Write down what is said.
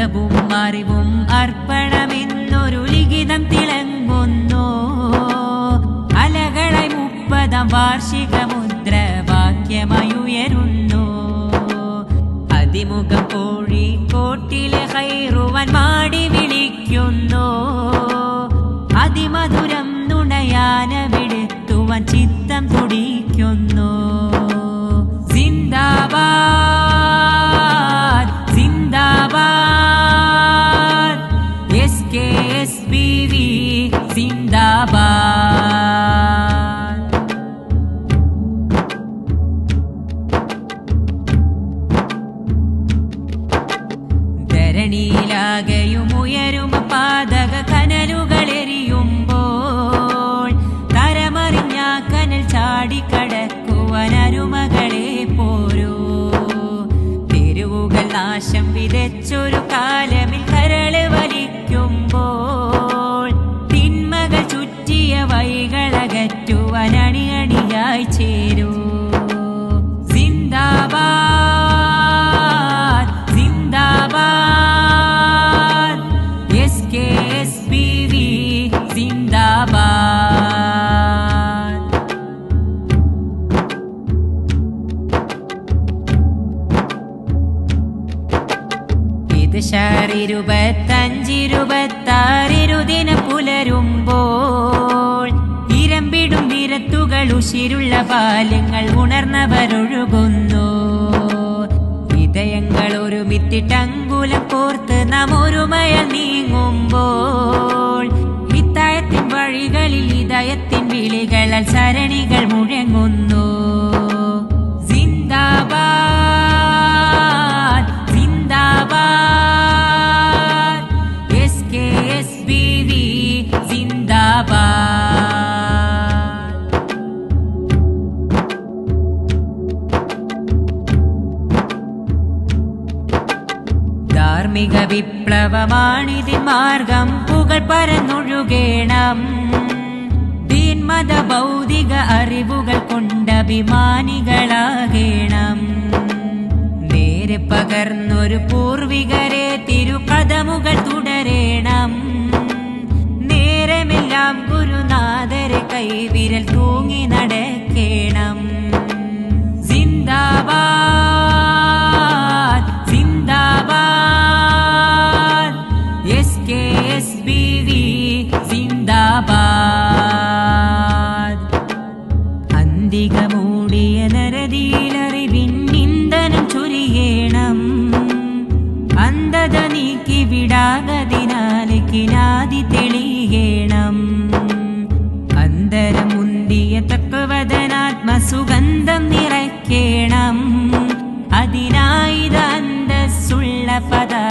അതവും അറിവും അർപ്പണമെന്നൊരു ലിഖിതം തിളങ്ങുന്നു. അലകളെ മുപ്പതാം വാർഷിക മുദ്രാവാക്യമായുയരുന്നു അതിമുഖം കോഴിക്കോട്ടിലെ ഹൈറുവൻ മാടി വിളിക്കുന്നു. അതിമധുരം നുണയാനവിടുത്തുവൻ ചിത്തം തുടിക്കുന്നു. ധരണിയിലാകെയുമുയരും പാതക കനലുകളെറിയുമ്പോൾ തരമറിഞ്ഞ കനൽ ചാടിക്കടക്കുവാൻ അരുമകളെ പോരൂ തെരുവുകൾ നാശം വിതച്ചൊരു കാലമിൽ കരൾ വലിക്കുമ്പോൾ തിന്മകൾ ചുറ്റിയ വഴികളകറ്റുവാൻ ചേരൂ. ഇത് ഷാറിരുപത്തഞ്ചിരുപത്താറിരുദിന പുലരുമ്പോൾ ഇരമ്പിടും വിരത്തുകൾ ഉശിരുള്ള ബാല്യങ്ങൾ ഉണർന്നവരൊഴുകുന്നു. ഹൃദയങ്ങൾ ഒരുമിത്തിട്ടങ്കുലം കോർത്ത് നാം ഒരുമയൽ നീങ്ങുമ്പോൾ ഇത്തായത്തിൻ വഴികളിൽ ഇതയത്തിൻ വിളികളാൽ സരണികൾ മുഴങ്ങുന്നു. ധാർമ്മിക വിപ്ലവമാണിതിൻ മാർഗം. പുകൾ പരന്നൊഴുകേണം. ദീൻമത ഭൗതിക അറിവുകൾ കൊണ്ടഭിമാനികളാകേണം. നേരെ പകർന്നൊരു പൂർവികരെ തിരുകഥമുകൾ തുടരേണം. നേരമെല്ലാം ഗുരുനാഥരെ കൈവിരൽ തൂങ്ങി അന്ധത നീക്കി വിടാകതിനാലെ കിനാതി തെളിയേണം. അന്തരമുന്തിയ തക്കവദനാത്മസുഗന്ധം നിറയ്ക്കേണം. അതിനായിത അന്തസ്സുള്ള പതാക